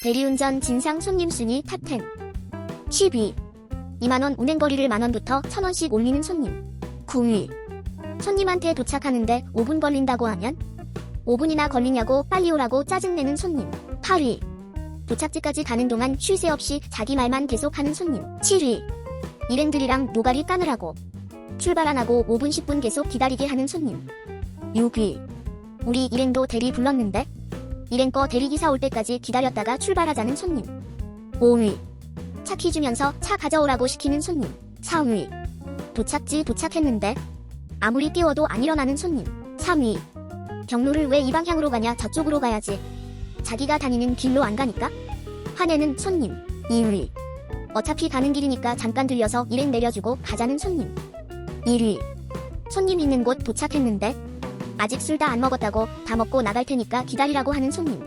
대리운전 진상 손님 순위 탑10 10위 2만원 운행거리를 만원부터 1000원씩 올리는 손님. 9위. 손님한테 도착하는데 5분 걸린다고 하면 5분이나 걸리냐고 빨리 오라고 짜증내는 손님. 8위. 도착지까지 가는 동안 쉴 새 없이 자기 말만 계속하는 손님. 7위. 일행들이랑 노가리 까느라고 출발 안 하고 5분 10분 계속 기다리게 하는 손님. 6위. 우리 일행도 대리 불렀는데 일행 거 대리기사 올 때까지 기다렸다가 출발하자는 손님. 5위. 차 키 주면서 차 가져오라고 시키는 손님. 4위. 도착지 도착했는데 아무리 깨워도 안 일어나는 손님. 3위. 경로를 왜 이 방향으로 가냐 저쪽으로 가야지. 자기가 다니는 길로 안 가니까? 화내는 손님. 2위. 어차피 가는 길이니까 잠깐 들려서 일행 내려주고 가자는 손님. 1위. 손님 있는 곳 도착했는데 아직 술 다 안 먹었다고 다 먹고 나갈 테니까 기다리라고 하는 손님